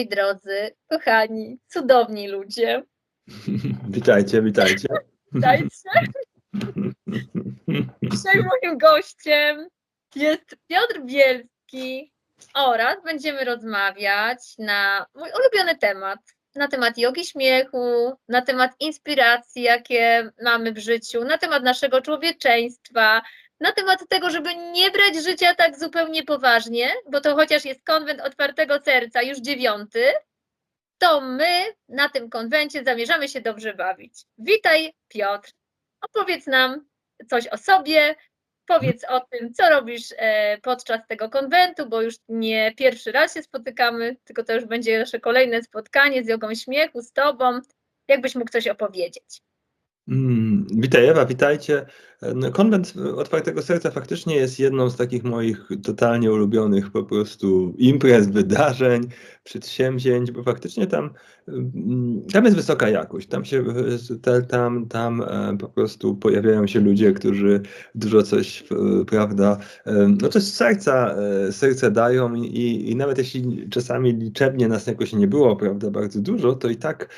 moi drodzy, kochani, cudowni ludzie. Witajcie, witajcie. Dajcie. Dzisiaj moim gościem jest Piotr Bielski oraz będziemy rozmawiać na mój ulubiony temat, na temat jogi śmiechu, na temat inspiracji, jakie mamy w życiu, na temat naszego człowieczeństwa, na temat tego, żeby nie brać życia tak zupełnie poważnie, bo to chociaż jest konwent otwartego serca, już dziewiąty, to my na tym konwencie zamierzamy się dobrze bawić. Witaj, Piotr. Opowiedz nam coś o sobie, powiedz o tym, co robisz e, podczas tego konwentu, bo już nie pierwszy raz się spotykamy, tylko to już będzie nasze kolejne spotkanie z jogą śmiechu, z Tobą. Jakbyś mógł coś opowiedzieć? Mm, Witaj Ewa, witajcie. No, Konwent Otwartego Serca faktycznie jest jedną z takich moich totalnie ulubionych po prostu imprez, wydarzeń, przedsięwzięć, bo faktycznie tam, mm, tam jest wysoka jakość. Tam się tam, tam e, po prostu pojawiają się ludzie, którzy dużo coś, e, prawda, e, no coś serca, serce dają i, i nawet jeśli czasami liczebnie nas jakoś nie było, prawda, bardzo dużo, to i tak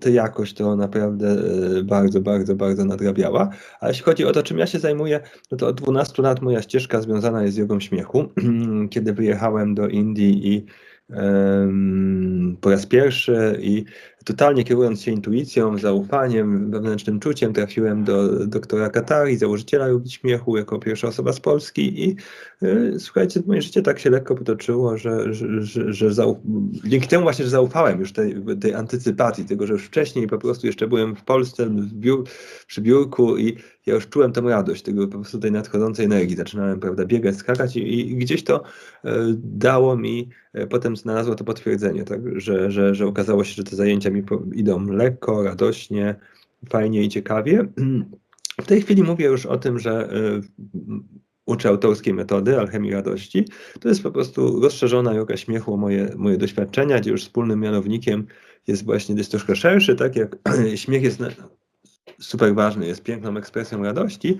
tę jakość to naprawdę bardzo, bardzo, bardzo nadrabiała. A jeśli chodzi o to, czym ja się zajmuję, no to od 12 lat moja ścieżka związana jest z jogą śmiechu. Kiedy wyjechałem do Indii i po raz pierwszy i totalnie kierując się intuicją, zaufaniem, wewnętrznym czuciem, trafiłem do doktora Katari, założyciela jogi śmiechu, jako pierwsza osoba z Polski i e, słuchajcie, moje życie tak się lekko potoczyło, że, że, że, że dzięki temu właśnie, że zaufałem już tej, tej antycypacji, tego, że już wcześniej po prostu jeszcze byłem w Polsce biur, przy biurku i ja już czułem tą radość, tego po prostu tej nadchodzącej energii. Zaczynałem, prawda, biegać, skakać i, i gdzieś to e, dało mi, e, potem znalazło to potwierdzenie, tak, że, że, że okazało się, że te zajęcia mi po, idą lekko, radośnie, fajnie i ciekawie. W tej chwili mówię już o tym, że e, uczę autorskiej metody alchemii radości. To jest po prostu rozszerzona joga śmiechu moje, moje doświadczenia, gdzie już wspólnym mianownikiem jest właśnie dość troszkę szerszy, tak jak śmiech jest na, super ważny, jest piękną ekspresją radości,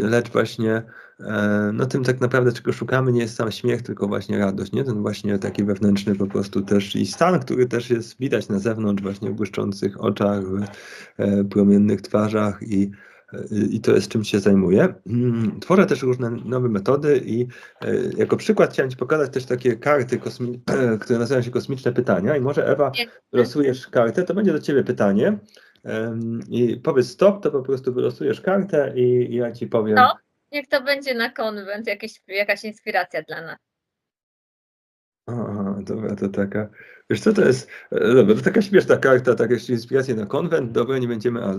lecz właśnie e, no tym tak naprawdę czego szukamy nie jest sam śmiech, tylko właśnie radość, nie? Ten właśnie taki wewnętrzny po prostu też i stan, który też jest widać na zewnątrz właśnie w błyszczących oczach, w e, promiennych twarzach i i to jest czym się zajmuję. Mm, Tworzę też różne nowe metody i e, jako przykład chciałem Ci pokazać też takie karty, które nazywają się kosmiczne pytania i może Ewa losujesz kartę, to będzie do Ciebie pytanie i powiedz stop, to po prostu wylosujesz kartę i, ja Ci powiem. No. Niech to będzie na konwent, jakieś, jakaś inspiracja dla nas. Aha, dobra, to taka. Wiesz co to jest? e, Dobra, to taka śmieszna karta, taka inspiracja na konwent. Dobra, nie będziemy. A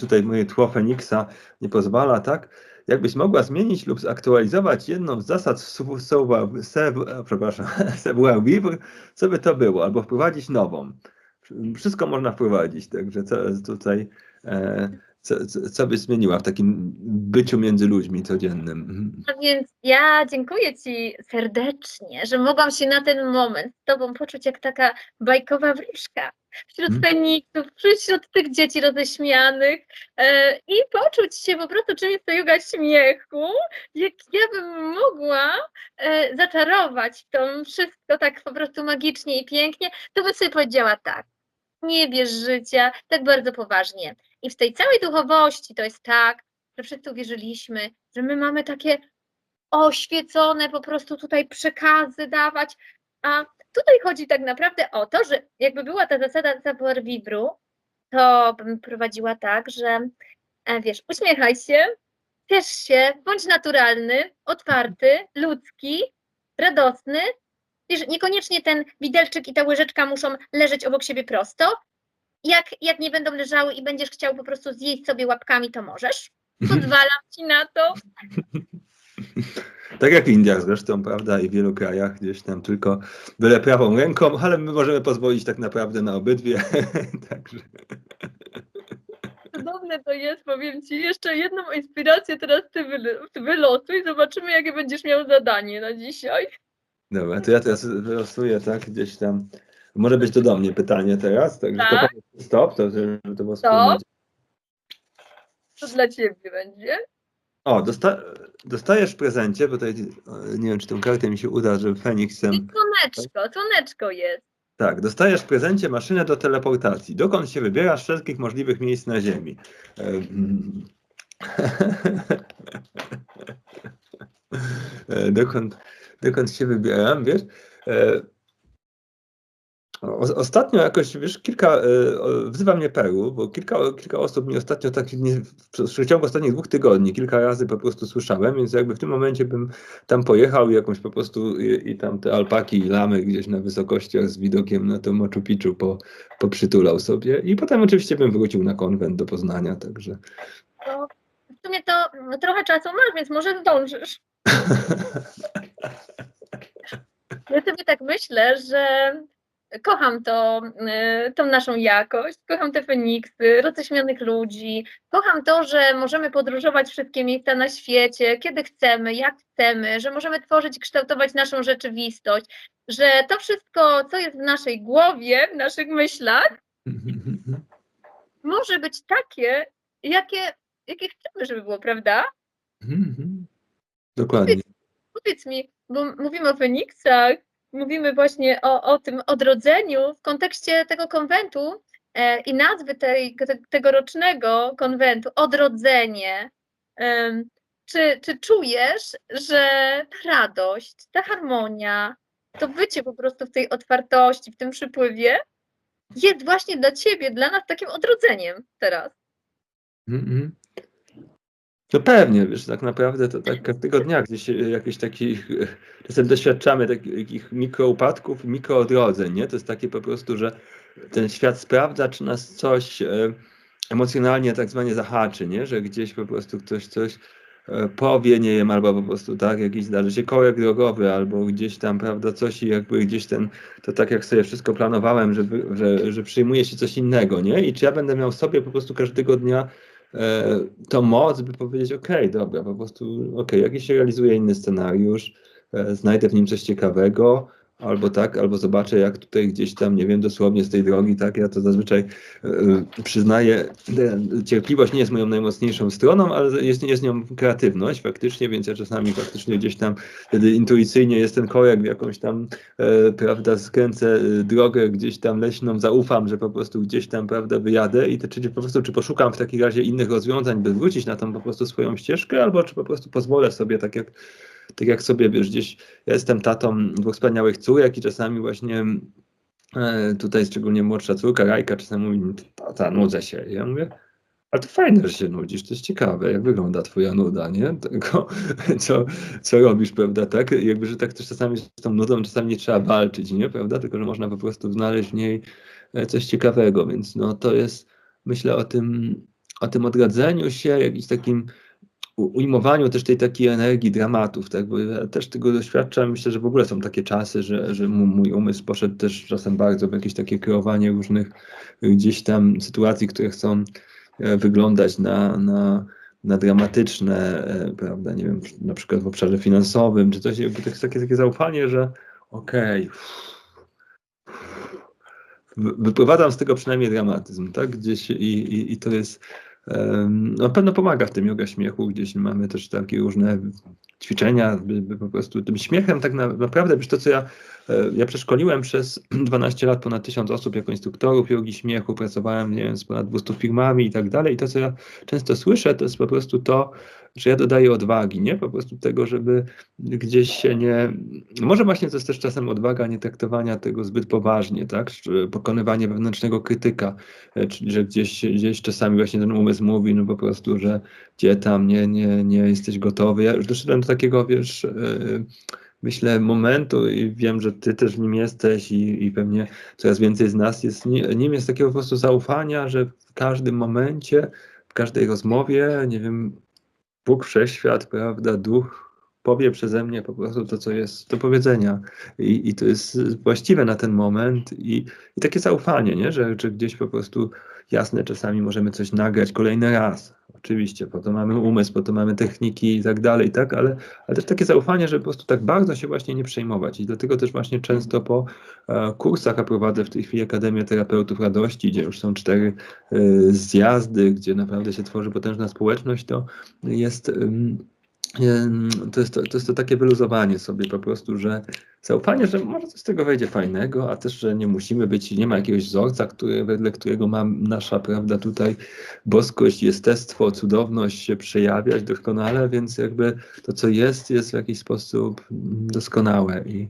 tutaj, y, moje tło Feniksa nie pozwala, tak? Jakbyś mogła zmienić lub zaktualizować jedną z zasad Savoir przepraszam, Savoir Vivre, co by to było? Albo wprowadzić nową. Wszystko można wprowadzić, także co tutaj, e, co, co, byś zmieniła w takim byciu między ludźmi codziennym? No więc ja dziękuję Ci serdecznie, że mogłam się na ten moment z Tobą poczuć jak taka bajkowa wróżka. Wśród feniksów, wśród tych dzieci roześmianych e, i poczuć się po prostu, czym jest to yoga śmiechu, jak ja bym mogła e, zaczarować to wszystko tak po prostu magicznie i pięknie, to bym sobie powiedziała tak, nie bierz życia tak bardzo poważnie. I w tej całej duchowości to jest tak, że wszyscy uwierzyliśmy, że my mamy takie oświecone po prostu tutaj przekazy dawać, a tutaj chodzi tak naprawdę o to, że jakby była ta zasada savoir vivre, to bym prowadziła tak, że e, wiesz, uśmiechaj się, ciesz się, bądź naturalny, otwarty, ludzki, radosny. Wiesz, niekoniecznie ten widelczyk i ta łyżeczka muszą leżeć obok siebie prosto. Jak, jak nie będą leżały i będziesz chciał po prostu zjeść sobie łapkami, to możesz. Pozwalam ci na to. Tak jak w Indiach zresztą, prawda, i w wielu krajach gdzieś tam tylko byle prawą ręką, ale my możemy pozwolić tak naprawdę na obydwie. Także Cudowne to jest, powiem ci. Jeszcze jedną inspirację teraz ty wylosuj. Zobaczymy, jakie będziesz miał zadanie na dzisiaj. Dobra, to ja teraz wylosuję, tak, gdzieś tam. Może być to do mnie pytanie teraz, także to Tak. powiedz stop, to, żeby to było Stop. To dla ciebie będzie. O, dosta dostajesz w prezencie, bo tutaj e, nie wiem, czy tą kartę mi się uda, że Feniksem. I słoneczko jest. Tak, dostajesz w prezencie maszynę do teleportacji. Dokąd się wybierasz wszelkich możliwych miejsc na Ziemi? E, mm. E, dokąd, dokąd się wybieram, wiesz? E, Ostatnio jakoś, wiesz, kilka, e, wzywa mnie Peru, bo kilka, kilka osób mi ostatnio, tak nie, w przeciągu ostatnich dwóch tygodni, kilka razy po prostu słyszałem, więc jakby w tym momencie bym tam pojechał i jakąś po prostu i, i tam te alpaki i lamy gdzieś na wysokościach z widokiem na to Machu Picchu po, poprzytulał sobie i potem oczywiście bym wrócił na konwent do Poznania, także To w sumie to no, trochę czasu masz, więc może zdążysz. Ja sobie tak myślę, że kocham to, y, tą naszą jakość, kocham te Feniksy, roześmianych ludzi, kocham to, że możemy podróżować wszystkie miejsca na świecie, kiedy chcemy, jak chcemy, że możemy tworzyć i kształtować naszą rzeczywistość, że to wszystko, co jest w naszej głowie, w naszych myślach, może być takie, jakie, jakie chcemy, żeby było, prawda? Dokładnie. Powiedz mi, bo mówimy o Feniksach, mówimy właśnie o, o tym odrodzeniu w kontekście tego konwentu e, i nazwy tej, te, tegorocznego konwentu, odrodzenie. Em, czy, czy czujesz, że ta radość, ta harmonia, to bycie po prostu w tej otwartości, w tym przypływie jest właśnie dla ciebie, dla nas takim odrodzeniem teraz? Mhm. No pewnie, wiesz, tak naprawdę to tak każdego dnia gdzieś e, jakichś takich, czasem doświadczamy takich mikroupadków, mikroodrodzeń, nie? To jest takie po prostu, że ten świat sprawdza, czy nas coś e, emocjonalnie tak zwanie zahaczy, nie? Że gdzieś po prostu ktoś coś e, powie, nie wiem, albo po prostu tak, jakiś zdarzy się korek drogowy, albo gdzieś tam, prawda, coś i jakby gdzieś ten, to tak jak sobie wszystko planowałem, żeby, że, że przyjmuje się coś innego, nie? I czy ja będę miał sobie po prostu każdego dnia tą moc, by powiedzieć, okej, dobra, po prostu, jakiś się realizuje inny scenariusz, e, znajdę w nim coś ciekawego, albo tak, albo zobaczę, jak tutaj gdzieś tam, nie wiem, dosłownie z tej drogi, tak, ja to zazwyczaj e, przyznaję, e, cierpliwość nie jest moją najmocniejszą stroną, ale jest, jest nią kreatywność faktycznie, więc ja czasami faktycznie gdzieś tam wtedy intuicyjnie jest ten korek w jakąś tam, e, prawda, skręcę drogę gdzieś tam leśną, zaufam, że po prostu gdzieś tam, prawda, wyjadę i to, czy po prostu, czy poszukam w takim razie innych rozwiązań, by wrócić na tą po prostu swoją ścieżkę, albo czy po prostu pozwolę sobie, tak jak tak jak sobie, wiesz, gdzieś ja jestem tatą dwóch wspaniałych córek i czasami właśnie e, tutaj szczególnie młodsza córka, Rajka, czasami mówi, tata, nudzę się. Ja mówię, ale to fajne, że się nudzisz, to jest ciekawe, jak wygląda twoja nuda, nie? Tego, co, co robisz, prawda, tak? Jakby, że tak też czasami z tą nudą czasami nie trzeba walczyć, nie? Prawda? Tylko, że można po prostu znaleźć w niej e, coś ciekawego, więc no to jest, myślę o tym, o tym odradzeniu się, jakimś takim ujmowaniu też tej takiej energii dramatów, tak, bo ja też tego doświadczam, myślę, że w ogóle są takie czasy, że, że mój umysł poszedł też czasem bardzo w jakieś takie kreowanie różnych y, gdzieś tam sytuacji, które chcą e, wyglądać na, na, na dramatyczne, e, prawda, nie wiem, na przykład w obszarze finansowym, czy coś, to jest takie, takie zaufanie, że okej, wy- wyprowadzam z tego przynajmniej dramatyzm, tak, gdzieś i, i, i to jest Na pewno pomaga w tym yoga śmiechu, gdzieś mamy też takie różne ćwiczenia, by, by po prostu tym śmiechem tak na, naprawdę, to co ja, ja przeszkoliłem przez 12 lat ponad 1000 osób jako instruktorów jogi śmiechu, pracowałem, nie wiem, z ponad 200 firmami i tak dalej i to co ja często słyszę, to jest po prostu to, że ja dodaję odwagi, nie? Po prostu tego, żeby gdzieś się nie... Może właśnie to jest też czasem odwaga nie traktowania tego zbyt poważnie, tak? Pokonywanie wewnętrznego krytyka, e, czyli że gdzieś, gdzieś czasami właśnie ten umysł mówi, no po prostu, że gdzie tam nie, nie, nie jesteś gotowy. Ja już doszedłem do takiego, wiesz, e, myślę, momentu i wiem, że ty też nim jesteś i, i pewnie coraz więcej z nas jest ni- nim jest takiego po prostu zaufania, że w każdym momencie, w każdej rozmowie, nie wiem, Bóg, Wszechświat, prawda, Duch, powie przeze mnie po prostu to, co jest do powiedzenia. I, i to jest właściwe na ten moment i, i takie zaufanie, nie? Że, że gdzieś po prostu jasne, czasami możemy coś nagrać kolejny raz. Oczywiście, po to mamy umysł, po to mamy techniki i tak dalej, tak, ale, ale też takie zaufanie, żeby po prostu tak bardzo się właśnie nie przejmować. I dlatego też właśnie często po e, kursach, a prowadzę w tej chwili Akademię Terapeutów Radości, gdzie już są cztery e, zjazdy, gdzie naprawdę się tworzy potężna społeczność, to jest. ym, to jest to, to jest to takie wyluzowanie sobie po prostu, że zaufanie, że może coś z tego wejdzie fajnego, a też, że nie musimy być, nie ma jakiegoś wzorca, który, wedle którego ma nasza, prawda, tutaj boskość, jestestwo, cudowność się przejawiać doskonale, więc jakby to, co jest, jest w jakiś sposób doskonałe i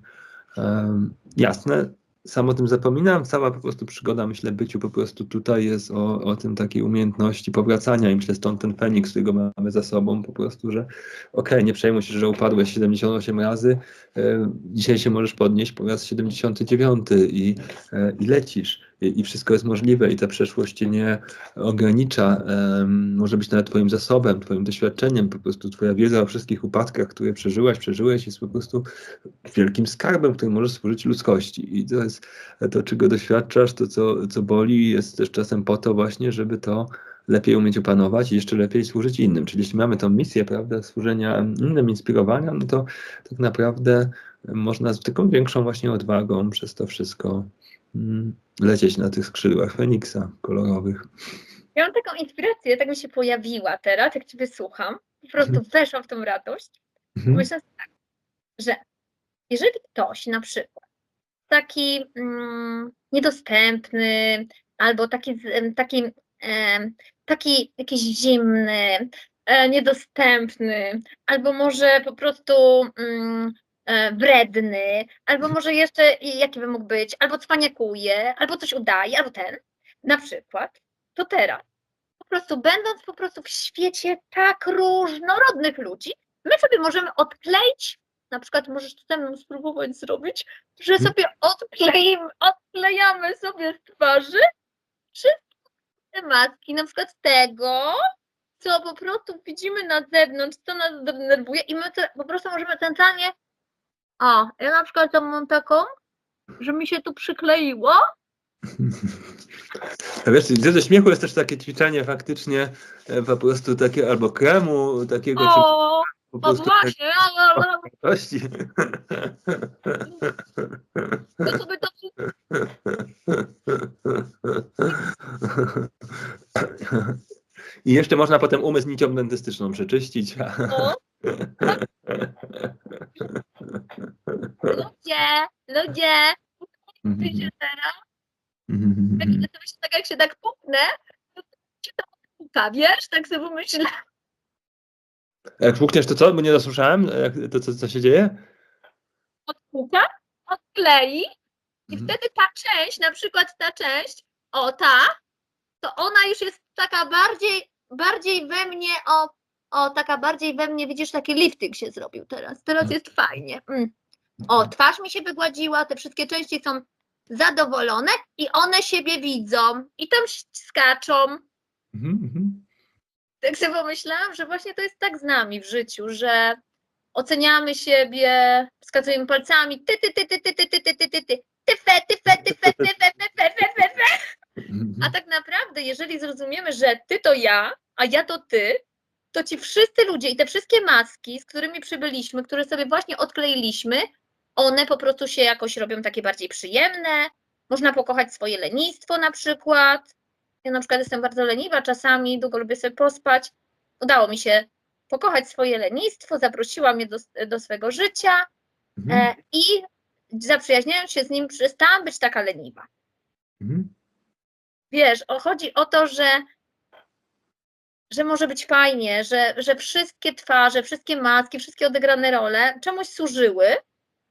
em, jasne, sam o tym zapominam, cała po prostu przygoda, myślę, byciu po prostu tutaj jest o, o tym takiej umiejętności powracania i myślę, stąd ten Feniks, którego mamy za sobą, po prostu, że okej, nie przejmuj się, że upadłeś 78 razy, e, dzisiaj się możesz podnieść po raz 79 i, e, i lecisz i, wszystko jest możliwe i ta przeszłość cię nie ogranicza, może być nawet twoim zasobem, twoim doświadczeniem, po prostu twoja wiedza o wszystkich upadkach, które przeżyłaś, przeżyłeś jest po prostu wielkim skarbem, który możesz służyć ludzkości i to jest to, czego doświadczasz, to co, co boli jest też czasem po to właśnie, żeby to lepiej umieć opanować i jeszcze lepiej służyć innym. Czyli jeśli mamy tą misję, prawda, służenia innym, inspirowania, no to tak naprawdę można z taką większą właśnie odwagą przez to wszystko lecieć na tych skrzydłach Feniksa kolorowych. Ja mam taką inspirację, tak mi się pojawiła teraz, jak Ciebie słucham. Po prostu weszłam w tą radość. Mhm. Myślę tak, że jeżeli ktoś na przykład taki mm, niedostępny, albo taki, taki, em, taki jakiś zimny, e, niedostępny, albo może po prostu mm, e, wredny, albo może jeszcze jaki by mógł być, albo cwaniakuje, albo coś udaje, albo ten, na przykład, to teraz, po prostu będąc po prostu w świecie tak różnorodnych ludzi, my sobie możemy odkleić na przykład możesz to ze mną spróbować zrobić, że Mhm. sobie odkleimy, odklejamy sobie z twarzy wszystkie te maski, na przykład tego, co po prostu widzimy na zewnątrz, co nas denerwuje i my to po prostu możemy centralnie o, ja na przykład to mam taką, że mi się tu przykleiło, A wiesz, do śmiechu jest też takie ćwiczenie faktycznie e, po prostu takie albo kremu, takiego czy o, po o prostu właśnie, a, a, a, radości. to sobie to I jeszcze można potem umysł nicią dentystyczną przeczyścić. o, ludzie, ludzie, wiecie teraz, jak, Mhm. to myślę, tak jak się tak puknę, to się to puka, wiesz, tak sobie myślę. Jak pukniesz to co? Bo nie dosłyszałem. Jak, to co, co się dzieje? odpuka, odklei i Mhm. wtedy ta część, na przykład ta część, o ta, to ona już jest taka bardziej, bardziej we mnie, o, o taka bardziej we mnie, widzisz, taki lifting się zrobił teraz, teraz Mhm. jest fajnie. Mm. O, twarz mi się wygładziła, te wszystkie części są zadowolone i one siebie widzą i tam skaczą. Mhm, mhm. tak sobie pomyślałam, że właśnie to jest tak z nami w życiu, że oceniamy siebie, wskazujemy palcami, ty, ty, ty, ty, ty, ty, ty, ty, ty, ty, ty, ty, fe, ty, fe, ty, fe, ty, fe, fe, fe, fe, fe, fe. Mhm. A tak naprawdę, jeżeli zrozumiemy, że ty to ja, a ja to ty, to ci wszyscy ludzie i te wszystkie maski, z którymi przybyliśmy, które sobie właśnie odkleiliśmy, one po prostu się jakoś robią takie bardziej przyjemne. Można pokochać swoje lenistwo na przykład. Ja na przykład jestem bardzo leniwa czasami, długo lubię sobie pospać. Udało mi się pokochać swoje lenistwo, zaprosiłam je do, do swego życia Mhm. e, i zaprzyjaźniając się z nim, przestałam być taka leniwa. Mhm. Wiesz, o, chodzi o to, że, że może być fajnie, że, że wszystkie twarze, wszystkie maski, wszystkie odegrane role czemuś służyły.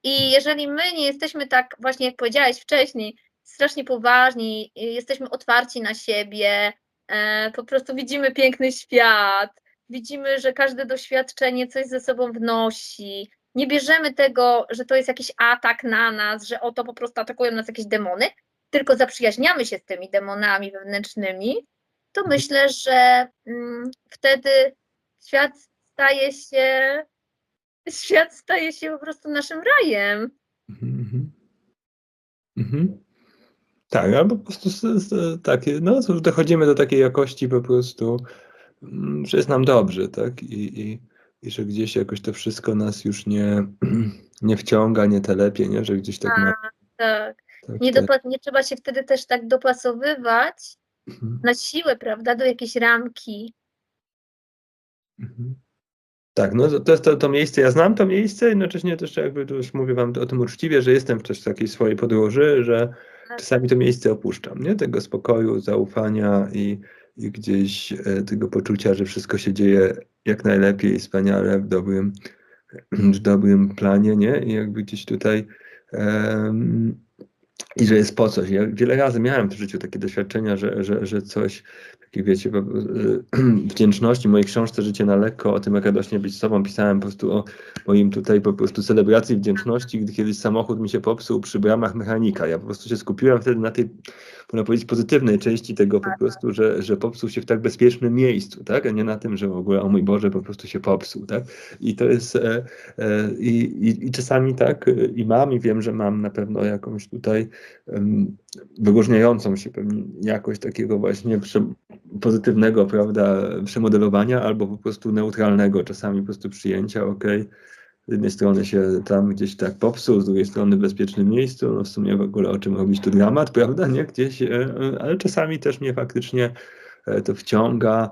I jeżeli my nie jesteśmy tak, właśnie jak powiedziałeś wcześniej, strasznie poważni, i jesteśmy otwarci na siebie, e, po prostu widzimy piękny świat, widzimy, że każde doświadczenie coś ze sobą wnosi. Nie bierzemy tego, że to jest jakiś atak na nas, że oto po prostu atakują nas jakieś demony, tylko zaprzyjaźniamy się z tymi demonami wewnętrznymi, to myślę, że mm, wtedy świat staje się świat staje się po prostu naszym rajem. Mhm, mhm. Mhm. Tak, albo po prostu takie, no dochodzimy do takiej jakości po prostu, mm, że jest nam dobrze, tak? I i i że gdzieś jakoś to wszystko nas już nie nie wciąga, nie telepie, nie? Że gdzieś tak ma Tak, tak. tak Nie dopa nie trzeba się wtedy też tak dopasowywać Mhm. na siłę, prawda, do jakiejś ramki. Mhm. Tak, no to to jest to to miejsce, ja znam to miejsce, jednocześnie też jakby tu już mówię wam o tym uczciwie, że jestem też w takiej swojej podróży, że Tak. czasami to miejsce opuszczam, nie? Tego spokoju, zaufania i i gdzieś, e, tego poczucia, że wszystko się dzieje jak najlepiej, wspaniale, w dobrym w dobrym planie, nie? I jakby gdzieś tutaj, i że jest po coś. Ja wiele razy miałem w życiu takie doświadczenia, że że że coś, takie wiecie, po wdzięczności. Mojej książce „Życie na lekko” o tym, jak radośnie być sobą, pisałem po prostu o moim tutaj po prostu celebracji wdzięczności, gdy kiedyś samochód mi się popsuł przy bramach mechanika. Ja po prostu się skupiłem wtedy na tej, można powiedzieć, pozytywnej części tego po prostu, że że popsuł się w tak bezpiecznym miejscu, tak? A nie na tym, że w ogóle, o mój Boże, po prostu się popsuł, tak? I to jest, e, e, i i i czasami tak, i mam, i wiem, że mam na pewno jakąś tutaj, wyróżniającą się pewnie jakość takiego właśnie pozytywnego, prawda, przemodelowania albo po prostu neutralnego czasami po prostu przyjęcia, okej, z jednej strony się tam gdzieś tak popsuł, z drugiej strony w bezpiecznym miejscu, no w sumie w ogóle o czym robić tu dramat, prawda, nie? Gdzieś, e, e, ale czasami też mnie faktycznie, e, to wciąga,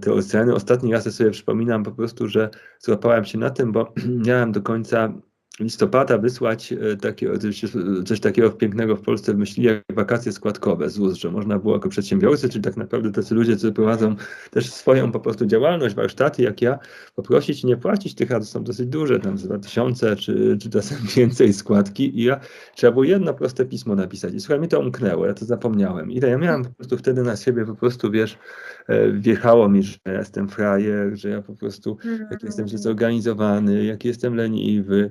te oceny. Ostatni raz sobie przypominam po prostu, że złapałem się na tym, bo miałem do końca listopada wysłać, e, takie coś coś takiego pięknego w Polsce wymyślili jak wakacje składkowe z ZUS, że można było jako przedsiębiorcy, czyli tak naprawdę tacy ludzie, co prowadzą też swoją po prostu działalność, warsztaty jak ja, poprosić i nie płacić tych rat, są dosyć duże, tam z 2000 czy czy czasem więcej składki i ja trzeba było jedno proste pismo napisać i słuchaj, mi to umknęło, ja to zapomniałem. Ile ja miałem po prostu wtedy na siebie po prostu, wiesz, e, wjechało mi, że ja jestem frajer, że ja po prostu jak jestem źle Mm. zorganizowany, jaki jestem leniwy,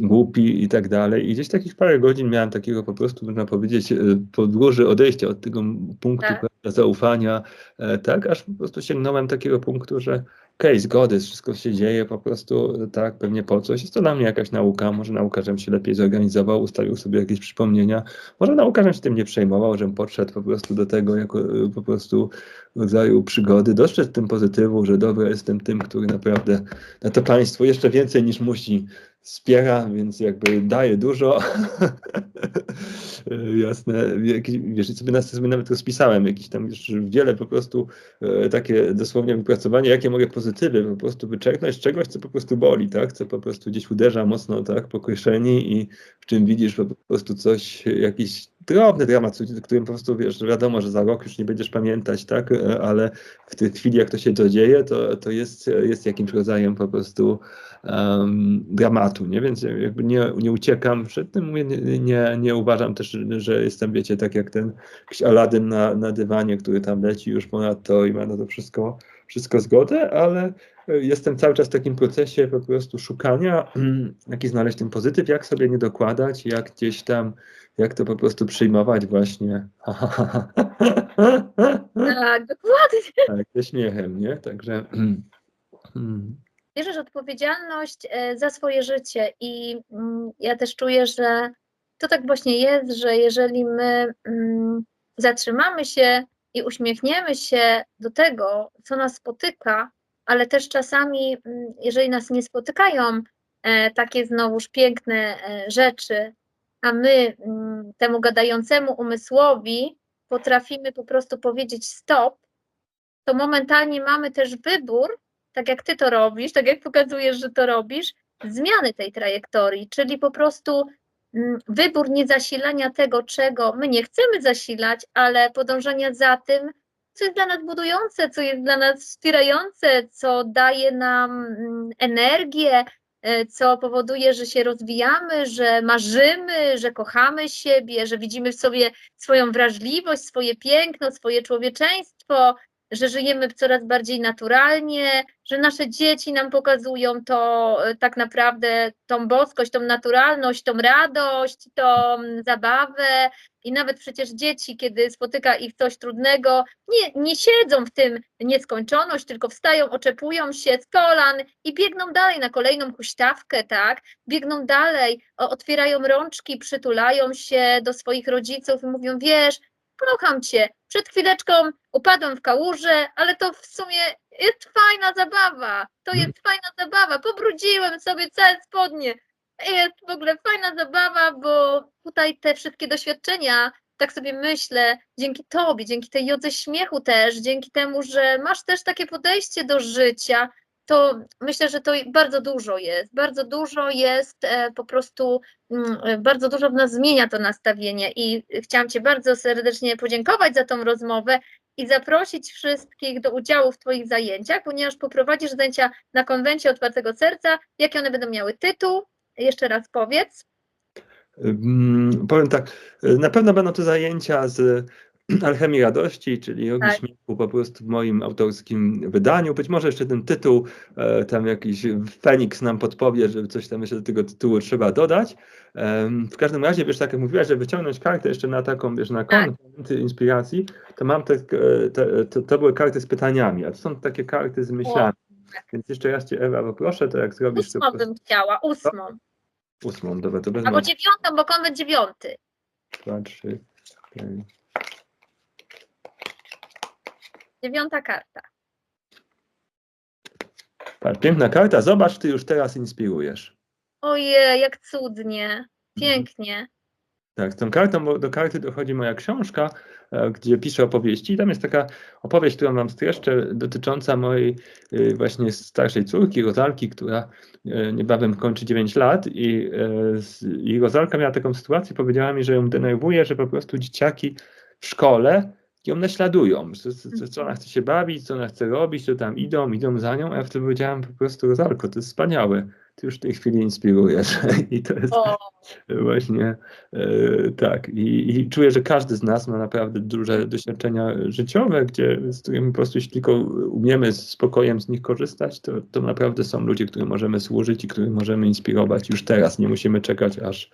głupi i tak dalej. I gdzieś takich parę godzin miałem takiego po prostu, można powiedzieć, e, podróży, odejścia od tego punktu, Tak. zaufania, e, tak, aż po prostu sięgnąłem takiego punktu, że okej, zgody, wszystko się dzieje po prostu, tak, pewnie po coś. Jest to dla mnie jakaś nauka, może nauka, żebym się lepiej zorganizował, ustawił sobie jakieś przypomnienia, może nauka, żebym się tym nie przejmował, żebym podszedł po prostu do tego jako, e, po prostu rodzaju przygody, dostrzec w tym pozytywu, że dobra, jestem tym, który naprawdę na to państwo jeszcze więcej niż musi wspiera, więc jakby daje dużo. E, Jasne, wiesz, sobie, sobie nawet rozpisałem jakieś tam już wiele po prostu e, takie dosłownie wypracowanie, jakie mogę pozytywy po prostu wyczerpnąć z czegoś, co po prostu boli, tak, co po prostu gdzieś uderza mocno, tak, po kieszeni i w czym widzisz po prostu coś, jakiś drobny dramat, którym po prostu wiesz, wiadomo, że za rok już nie będziesz pamiętać, tak, e, ale w tej chwili, jak to się to dzieje, to, to jest, jest jakimś rodzajem po prostu um, dramatu, nie? Więc jakby nie, nie uciekam przed tym, mówię, nie, nie, nie uważam też, że jestem, wiecie, tak jak ten jakiś Aladyn na, na dywanie, który tam leci już ponad to i ma na to wszystko, wszystko zgodę, ale e, jestem cały czas w takim procesie po prostu szukania, jaki znaleźć ten pozytyw, jak sobie nie dokładać, jak gdzieś tam, jak to po prostu przyjmować właśnie. Tak, dokładnie. tak, ze śmiechem, nie? Także. mm. Bierzesz odpowiedzialność e, za swoje życie i mm, ja też czuję, że to tak właśnie jest, że jeżeli my mm, zatrzymamy się i uśmiechniemy się do tego, co nas spotyka, ale też czasami, mm, jeżeli nas nie spotykają e, takie znowuż piękne e, rzeczy, a my temu gadającemu umysłowi potrafimy po prostu powiedzieć stop, to momentalnie mamy też wybór, tak jak ty to robisz, tak jak pokazujesz, że to robisz, zmiany tej trajektorii, czyli po prostu mm, wybór niezasilania tego, czego my nie chcemy zasilać, ale podążania za tym, co jest dla nas budujące, co jest dla nas wspierające, co daje nam mm, energię, e, co powoduje, że się rozwijamy, że marzymy, że kochamy siebie, że widzimy w sobie swoją wrażliwość, swoje piękno, swoje człowieczeństwo. Że żyjemy coraz bardziej naturalnie, że nasze dzieci nam pokazują to e, tak naprawdę, tą boskość, tą naturalność, tą radość, tą zabawę. I nawet przecież dzieci, kiedy spotyka ich coś trudnego, nie, nie siedzą w tym nieskończoność, tylko wstają, oczepują się z kolan i biegną dalej na kolejną huśtawkę, tak? Biegną dalej, otwierają rączki, przytulają się do swoich rodziców i mówią, wiesz, kocham cię. Przed chwileczką upadłem w kałużę, ale to w sumie jest fajna zabawa. To Mhm. jest fajna zabawa. Pobrudziłem sobie całe spodnie. Jest w ogóle fajna zabawa, bo tutaj te wszystkie doświadczenia, tak sobie myślę, dzięki tobie, dzięki tej jodze śmiechu też, dzięki temu, że masz też takie podejście do życia, to myślę, że to bardzo dużo jest. Bardzo dużo jest e, po prostu mm, e, bardzo dużo w nas zmienia to nastawienie i chciałam Ci bardzo serdecznie podziękować za tą rozmowę i zaprosić wszystkich do udziału w Twoich zajęciach, ponieważ poprowadzisz zajęcia na konwencie Otwartego Serca. Jaki one będą miały tytuł? Jeszcze raz powiedz. Mm, Powiem tak, na pewno będą to zajęcia z Alchemii Radości, czyli jogi Tak. śmiechu po prostu w moim autorskim wydaniu. Być może jeszcze ten tytuł, e, tam jakiś Feniks nam podpowie, że coś tam jeszcze do tego tytułu trzeba dodać. W każdym razie, wiesz, tak jak mówiłaś, żeby wyciągnąć kartę jeszcze na taką, wiesz, na Tak. konwenty inspiracji, to mam te, te, to, to były karty z pytaniami, a to są takie karty z myślami. Więc jeszcze raz Cię, Ewa, poproszę, to jak zrobisz to Ósmą prostu bym chciała, ósmą. ósmą, dobra, to wezmę Albo dziewiątą, bo konwent dziewiąty. dwa, trzy, cztery. Dziewiąta karta. Patrz, piękna karta, zobacz, ty już teraz inspirujesz. Ojej, jak cudnie. Pięknie. Tak, z tą kartą, do karty dochodzi moja książka, e, gdzie piszę opowieści. I tam jest taka opowieść, którą wam streszczę, dotycząca mojej y, właśnie starszej córki, Rozalki, która e, niebawem kończy 9 lat. I, e, I Rozalka miała taką sytuację, powiedziała mi, że ją denerwuje, że po prostu dzieciaki w szkole ją naśladują. Co, co, co ona chce się bawić, co ona chce robić, to tam idą, idą za nią. A ja wtedy powiedziałam po prostu, Rozalko, to jest wspaniałe. Ty już w tej chwili inspirujesz. I to jest O, Właśnie e, tak. I, I czuję, że każdy z nas ma naprawdę duże doświadczenia życiowe, gdzie z którymi po prostu jeśli tylko umiemy z spokojem z nich korzystać, to, to naprawdę są ludzie, którym możemy służyć i którym możemy inspirować już teraz. Nie musimy czekać, aż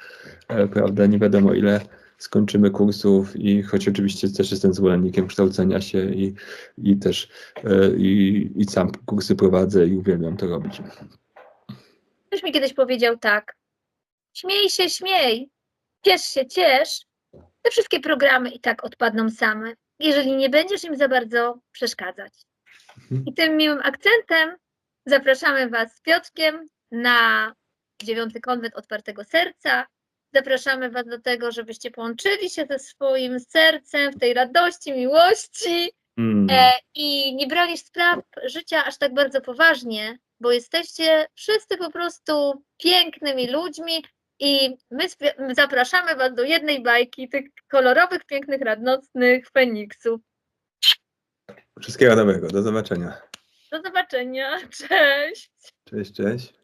e, prawda, nie wiadomo ile skończymy kursów i choć oczywiście też jestem zwolennikiem kształcenia się i, i też e, i, i sam kursy prowadzę i uwielbiam to robić. ktoś mi kiedyś powiedział tak. Śmiej się, śmiej. Ciesz się, ciesz. Te wszystkie programy i tak odpadną same, jeżeli nie będziesz im za bardzo przeszkadzać. Mhm. I tym miłym akcentem zapraszamy Was z Piotrkiem na dziewiąty konwent otwartego serca. Zapraszamy Was do tego, żebyście połączyli się ze swoim sercem w tej radości, miłości Mm. e, i nie brali spraw życia aż tak bardzo poważnie, bo jesteście wszyscy po prostu pięknymi ludźmi i my zapraszamy Was do jednej bajki tych kolorowych, pięknych, radosnych Feniksów. Wszystkiego dobrego, do zobaczenia. Do zobaczenia, cześć! Cześć, cześć.